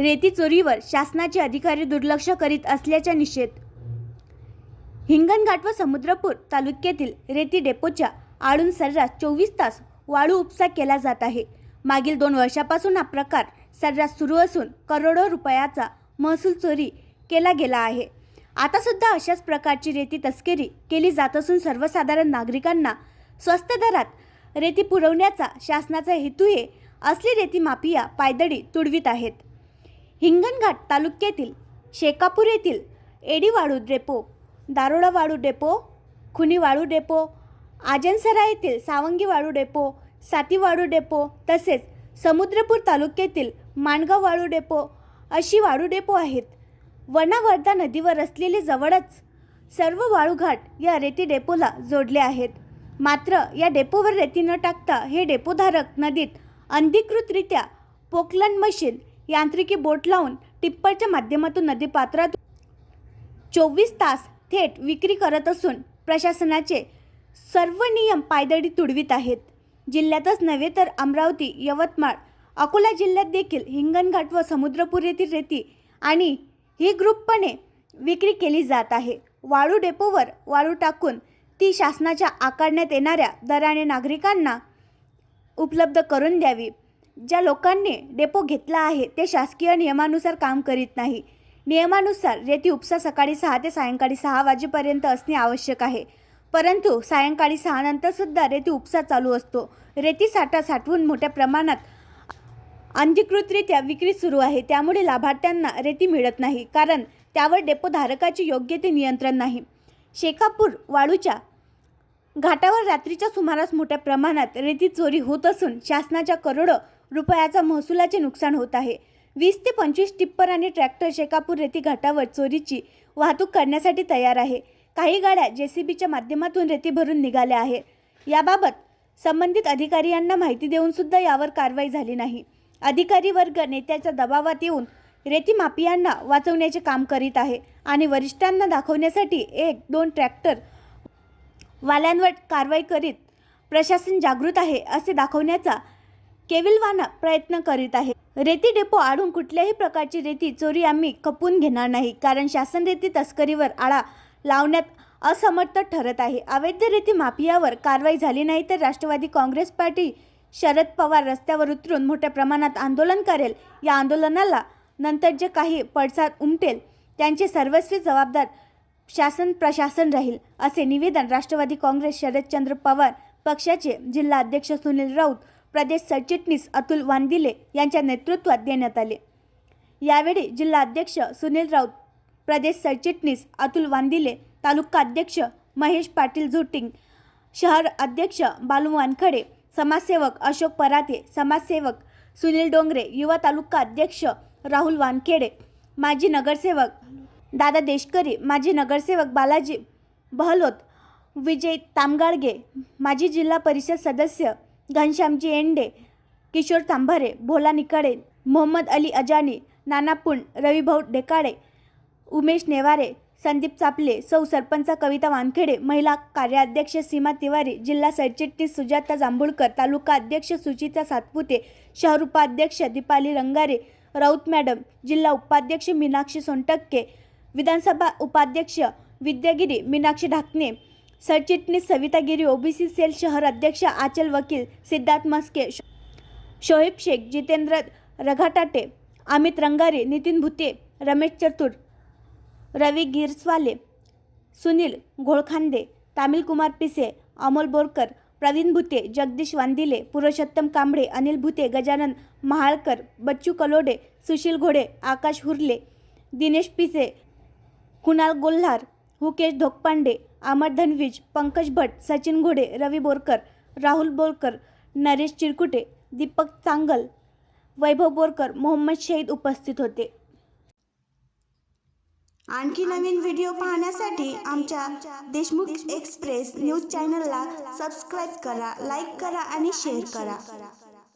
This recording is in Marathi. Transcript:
रेती चोरीवर शासनाचे अधिकारी दुर्लक्ष करीत असल्याचा निषेध. हिंगणघाट व समुद्रपूर तालुक्यातील रेती डेपोच्या आळून सर्रास चोवीस तास वाळू उपसा केला जात आहे. मागील दोन वर्षापासून हा प्रकार सर्रास सुरू असून करोडो रुपयाचा महसूल चोरी केला गेला आहे. आता सुद्धा अशाच प्रकारची रेती तस्करी केली जात असून सर्वसाधारण नागरिकांना स्वस्त दरात रेती पुरवण्याचा शासनाचा हेतू हे असली रेती माफिया पायदळी तुडवीत आहेत. हिंगणघाट तालुक्यातील शेकापूर येथील एडी वाळू डेपो दारोडा वाळू डेपो खुनी वाळू डेपो आजनसरा येथील सावंगी वाळू डेपो सातीवाळू डेपो तसेच समुद्रपूर तालुक्यातील माणगाव वाळू डेपो अशी वाळू डेपो आहेत. वनावर्धा नदीवर असलेले जवळच सर्व वाळूघाट या रेती डेपोला जोडले आहेत. मात्र या डेपोवर रेती न टाकता हे डेपोधारक नदीत अनधिकृतरित्या पोकलन मशीन यांत्रिकी बोट लावून टिप्परच्या माध्यमातून नदीपात्रात चोवीस तास थेट विक्री करत असून प्रशासनाचे सर्व नियम पायदळी तुडवीत आहेत. जिल्ह्यातच नव्हे तर अमरावती यवतमाळ अकोला जिल्ह्यात देखील हिंगणघाट व समुद्रपूर येथील रेती आणि ही ग्रुपपणे विक्री केली जात आहे. वाळू डेपोवर वाळू टाकून ती शासनाच्या आकारण्यात येणाऱ्या दराने नागरिकांना उपलब्ध करून द्यावी. ज्या लोकांनी डेपो घेतला आहे ते शासकीय नियमानुसार काम करीत नाही. नियमानुसार रेती उपसा सकाळी सहा ते सायंकाळी सहा वाजेपर्यंत असणे आवश्यक आहे. परंतु सायंकाळी सहानंतरसुद्धा रेती उपसा चालू असतो. रेती साठा साठवून मोठ्या प्रमाणात अनधिकृतरित्या विक्री सुरू आहे. त्यामुळे लाभार्थ्यांना रेती मिळत नाही कारण त्यावर डेपोधारकाचे योग्य ते नियंत्रण नाही. शेखापूर वाळूच्या घाटावर रात्रीच्या सुमारास मोठ्या प्रमाणात रेती चोरी होत असून शासनाच्या करोडो रुपयाचा महसुलाचे नुकसान होत आहे. वीस ते पंचवीस टिप्पर आणि ट्रॅक्टर शेकापूर रेती घाटावर चोरीची वाहतूक करण्यासाठी तयार आहे. काही गाड्या जेसीबीच्या माध्यमातून रेती भरून निघाल्या आहे याबाबत संबंधित अधिकारी यांना माहिती देऊन सुद्धा यावर कारवाई झाली नाही. अधिकारी वर्ग नेत्याच्या दबावात येऊन रेती माफियांना वाचवण्याचे काम करीत आहे आणि वरिष्ठांना दाखवण्यासाठी एक दोन ट्रॅक्टर वाल्यांवर कारवाई करीत प्रशासन जागृत आहे असे दाखवण्याचा केविलवाना प्रयत्न करीत आहे. रेती डेपो आढून कुठल्याही प्रकारची रेती चोरी आम्ही खपवून घेणार नाही कारण शासन रेती तस्करीवर आळा लावण्यात असमर्थ ठरत आहे. अवैध रेती माफियावर कारवाई झाली नाही तर राष्ट्रवादी काँग्रेस पार्टी शरद पवार रस्त्यावर उतरून मोठ्या प्रमाणात आंदोलन करेल. या आंदोलनाला नंतर जे काही पडसाद उमटेल त्यांचे सर्वस्वी जबाबदार शासन प्रशासन राहील असे निवेदन राष्ट्रवादी काँग्रेस शरदचंद्र पवार पक्षाचे जिल्हा अध्यक्ष सुनील राऊत प्रदेश सरचिटणीस अतुल वांदिले यांच्या नेतृत्वात देण्यात आले. यावेळी जिल्हा अध्यक्ष सुनील राऊत प्रदेश सरचिटणीस अतुल वांदिले तालुका अध्यक्ष महेश पाटील झुटिंग शहर अध्यक्ष बालू वानखडे समाजसेवक अशोक पराते समाजसेवक सुनील डोंगरे युवा तालुका अध्यक्ष राहुल वानखेडे माजी नगरसेवक दादा देशकरी माजी नगरसेवक बालाजी बहलोत विजय तामगाळगे माजी जिल्हा परिषद सदस्य घनश्यामजी एंडे किशोर तांभारे भोला निकाडे मोहम्मद अली अजानी नाना पुंड रविभाऊ डेकाळे उमेश नेवारे संदीप चापले सौ सरपंच कविता वानखेडे महिला कार्याध्यक्ष सीमा तिवारी जिल्हा सरचिटणीस सुजाता जांभूळकर तालुका अध्यक्ष सुचिता सातपुते शहर उपाध्यक्ष दीपाली रंगारे राऊत मॅडम जिल्हा उपाध्यक्ष मीनाक्षी सोनटक्के विधानसभा उपाध्यक्ष विद्यागिरी मीनाक्षी ढाकणे सरचिटणीस सवितागिरी ओबीसी सेल शहर अध्यक्ष आचल वकील सिद्धार्थ मस्के शोहेब शोएब शेख जितेंद्र रघाटाटे अमित रंगारे नितीन भुते रमेश चतुर रवी गिरसवाले सुनील घोळखांदे तामिलकुमार पिसे अमोल बोरकर प्रवीण भुते जगदीश वांदिले पुरुषोत्तम कांबळे अनिल भुते गजानन महाळकर बच्चू कलोडे सुशील घोडे आकाश हुर्ले दिनेश पिसे कुणाल गोल्हार हुकेश धोकपांडे अमर धनवीज पंकज भट सचिन घोडे रवी बोरकर राहुल बोरकर नरेश चिरकुटे दीपक चांगल वैभव बोरकर मोहम्मद शहीद उपस्थित होते. आणखी नवीन व्हिडिओ पाहण्यासाठी आमच्या देशमुख एक्सप्रेस न्यूज चॅनलला सबस्क्राईब करा लाईक करा आणि शेअर करा.